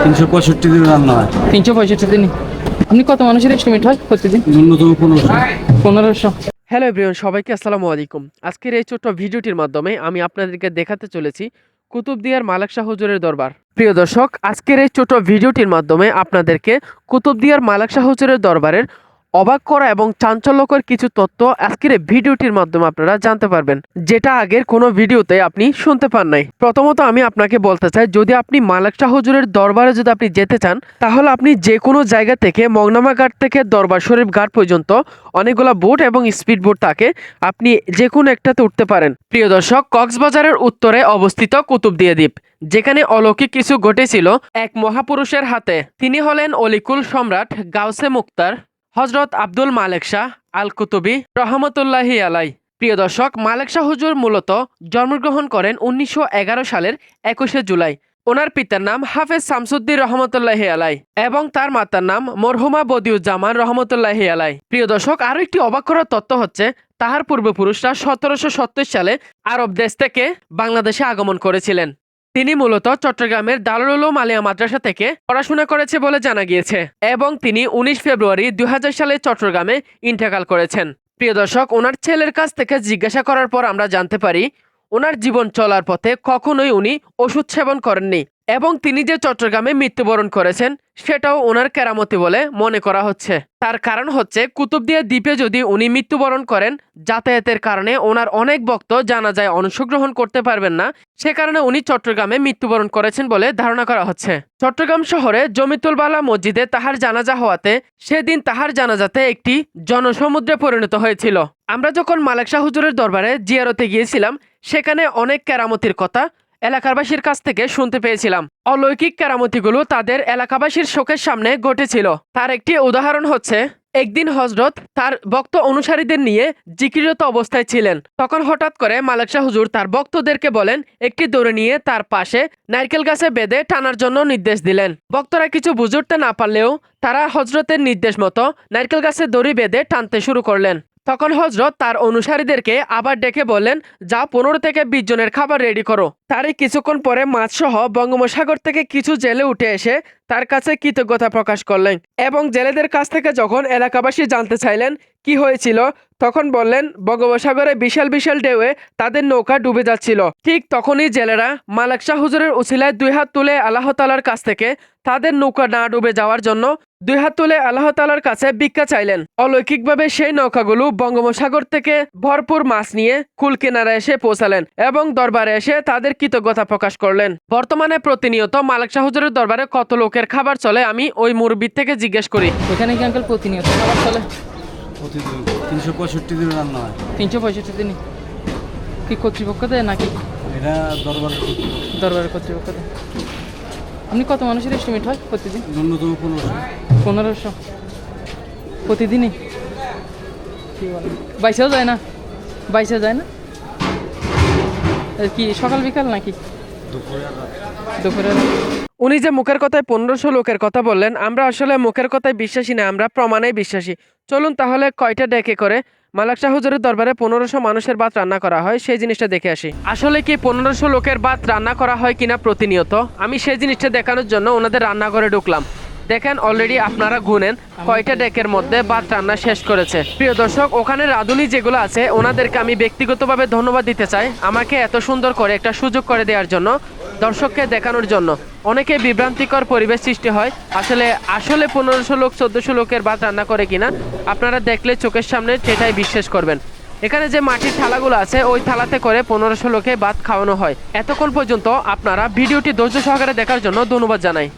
তিনশো পঁয়ষট্টি দিন রান্না হয়। তিনশো পঁয়ষট্টি দিনই। আপনি কত মানুষের এস্টিমেট হয় প্রতিদিন? ন্যূনতম পনেরোশো। পনেরোশো। হ্যালো এভরিওয়ান সবাইকে আসসালামু আলাইকুম। আজকের এই ছোট্ট ভিডিওটির মাধ্যমে আমি আপনাদেরকে দেখাতে চলেছি কুতুবদিয়ার মালাক শাহ হুজুরের দরবার। প্রিয় দর্শক আজকের এই ছোট ভিডিওটির মাধ্যমে আপনাদেরকে কুতুবদিয়ার মালাক শাহ হুজুরের দরবারের অবাক করা এবং চাঞ্চল্যকর কিছু তথ্য আজকের ভিডিওটির মাধ্যমে আপনারা জানতে পারবেন, যেটা আগের কোনো ভিডিওতে আপনি শুনতে পান নাই। প্রথমত আমি আপনাকে বলতে চাই, যদি আপনি মালাক শাহ হুজুরের দরবারে যদি আপনি যেতে চান, তাহলে আপনি যে কোনো জায়গা থেকে মগনামা ঘাট থেকে দরবার শরীফ ঘাট পর্যন্ত অনেকগুলো বোট এবং স্পিড বোট থাকে আপনি যে কোনো একটাতে উঠতে পারেন। প্রিয় দর্শক, কক্সবাজারের উত্তরে অবস্থিত কুতুবদিয়া দ্বীপ যেখানে অলৌকিক কিছু ঘটেছিল এক মহাপুরুষের হাতে। তিনি হলেন অলিকুল সম্রাট গাউসে মুক্তার হজরত আব্দুল মালেক শাহ আল কুতুবি রহমতুল্লাহি আলাই প্রিয় দর্শক, মালেক শাহ হুজুর মূলত জন্মগ্রহণ করেন উনিশশো এগারো সালের একুশে জুলাই। ওনার পিতার নাম হাফেজ শামসুদ্দিন রহমতুল্লাহি আলাই এবং তার মাতার নাম মরহুমা বদিউজ্জামান রহমতুল্লাহি আলাই প্রিয় দর্শক, আরও একটি অবাক করার তথ্য হচ্ছে, তাহার পূর্বপুরুষরা সতেরোশো সত্তর সালে আরব দেশ থেকে বাংলাদেশে আগমন করেছিলেন। তিনি মূলত চট্টগ্রামের দারুল উলুম আলিয়া মাদ্রাসা থেকে পড়াশোনা করেছে বলে জানা গিয়েছে এবং তিনি উনিশ ফেব্রুয়ারি দুই হাজার সালে চট্টগ্রামে ইন্তেকাল করেছেন। প্রিয় দর্শক, ওনার ছেলের কাছ থেকে জিজ্ঞাসা করার পর আমরা জানতে পারি, ওনার জীবন চলার পথে কখনোই উনি ওষুধ সেবন করেননি। এবং তিনি যে চট্টগ্রামে মৃত্যুবরণ করেছেন, সেটাও ওনার কেরামতি বলে মনে করা হচ্ছে। তার কারণ হচ্ছে কুতুবদিয়া দ্বীপে যদি উনি মৃত্যুবরণ করেন, যাতায়াতের কারণে ওনার অনেক ভক্ত জানা যায় অংশগ্রহণ করতে পারবেন না। সে কারণে উনি চট্টগ্রামে মৃত্যুবরণ করেছেন বলে ধারণা করা হচ্ছে। চট্টগ্রাম শহরে জমিতুলবালা মসজিদে তাহার জানাজা হওয়াতে, সেদিন তাহার জানাজাতে একটি জনসমুদ্রে পরিণত হয়েছিল। আমরা যখন মালেকশাহ হুজুরের দরবারে জিয়ারতে গিয়েছিলাম, সেখানে অনেক কেরামতির কথা এলাকাবাসীর কাছ থেকে শুনতে পেয়েছিলাম। অলৌকিক কেরামতিগুলো তাদের এলাকাবাসীর শোকের সামনে ঘটেছিল। তার একটি উদাহরণ হচ্ছে, একদিন হজরত তার ভক্ত অনুসারীদের নিয়ে জিকিরত অবস্থায় ছিলেন। তখন হঠাৎ করে মালিক শাহ হুজুর তার ভক্তদেরকে বলেন, একটি দড়ি নিয়ে তার পাশে নারকেল গাছে বেঁধে টানার জন্য নির্দেশ দিলেন। ভক্তরা কিছু বুঝে উঠতে না পারলেও তারা হজরতের নির্দেশ মতো নারকেল গাছে দড়ি বেঁধে টানতে শুরু করলেন। তখন হজরত তার অনুসারীদেরকে আবার ডেকে বললেন যা পনেরো থেকে বিশ জনের খাবার রেডি করো। তারই কিছুক্ষণ পরে মাছসহ বঙ্গোপসাগর থেকে কিছু জেলে উঠে এসে তার কাছে কৃতজ্ঞতা প্রকাশ করলেন এবং জেলেদের কাছ থেকে যখন এলাকাবাসী জানতে চাইলেন কি হয়েছিল? তখন বললেন, বঙ্গোপসাগরে বিশাল বিশাল ঢেউয়ে তাদের নৌকা ডুবে যাচ্ছিল। ঠিক তখনই জেলেরা মালাক শাহ হুজুরের উসিলায় দুই হাত তুলে আল্লাহ তালার কাছ থেকে তাদের নৌকা না ডুবে যাওয়ার জন্য দুই হাত তুলে আল্লাহ তালার কাছে ভিক্ষা চাইলেন। অলৌকিকভাবে সেই নৌকাগুলো বঙ্গোপসাগর থেকে ভরপুর মাছ নিয়ে কুল কিনারা এসে পৌঁছালেন এবং দরবারে এসে তাদের কৃতজ্ঞতা প্রকাশ করলেন। বর্তমানে প্রতিনিয়ত মালিক শাহ হুজুরের দরবারে কত লোকের খাবার চলে আমি ওই মুরব্বির থেকে জিজ্ঞেস করি। এখানে কি আঙ্কেল প্রতিনিয়ত খাবার চলে? প্রতিদিন। তিনশো পঁয়ষট্টি দিন রান্না হয়। তিনশো পঁয়ষট্টি দিনই কি কর্তৃপক্ষ দেয় নাকি? এটা দরবার কর্তৃপক্ষ। দেয়। আপনি কত মানুষের এস্টিমেট হয় প্রতিদিন? ন্যূনতম পনেরোশো। পনেরোশো। প্রতিদিনই? কি বাইশেও যায় না? বাইশেও যায় না? কি সকাল বিকাল নাকি? উনি যে মুখের কথায় পনেরোশো লোকের কথা বললেন, আমরা আসলে মুখের কথায় বিশ্বাসী না, আমরা প্রমাণে বিশ্বাসী। চলুন তাহলে কয়টা ডেকে করে মালাক শাহ হুজুরের দরবারে পনেরোশো মানুষের ভাত রান্না করা হয়, সেই জিনিসটা দেখে আসি। আসলে কি পনেরোশো লোকের ভাত রান্না করা হয় কিনা প্রতিনিয়ত? আমি সেই জিনিসটা দেখানোর জন্য ওনাদের রান্নাঘরে ঢুকলাম। দেখেন অলরেডি আপনারা গুনেন, কয়টা ডেকের মধ্যে ভাত রান্না শেষ করেছে। প্রিয় দর্শক, ওখানে রাঁধুনি যেগুলো আছে, ওনাদেরকে আমি ব্যক্তিগতভাবে ধন্যবাদ দিতে চাই, আমাকে এত সুন্দর করে, একটা সুযোগ করে দেওয়ার জন্য, দর্শককে দেখানোর জন্য। অনেকে বিভ্রান্তিকর পরিবেশ সৃষ্টি হয়, আসলে আসলে পনেরোশো লোক, চোদ্দশো লোকের ভাত রান্না করে কিনা, আপনারা দেখলে চোখের সামনে সেটাই বিশ্বাস করবেন। এখানে যে মাটির থালাগুলো আছে, ওই থালাতে করে পনেরোশো লোকে ভাত খাওয়ানো হয়। এতক্ষণ পর্যন্ত আপনারা ভিডিওটি ধৈর্য সহকারে দেখার জন্য ধন্যবাদ জানাই।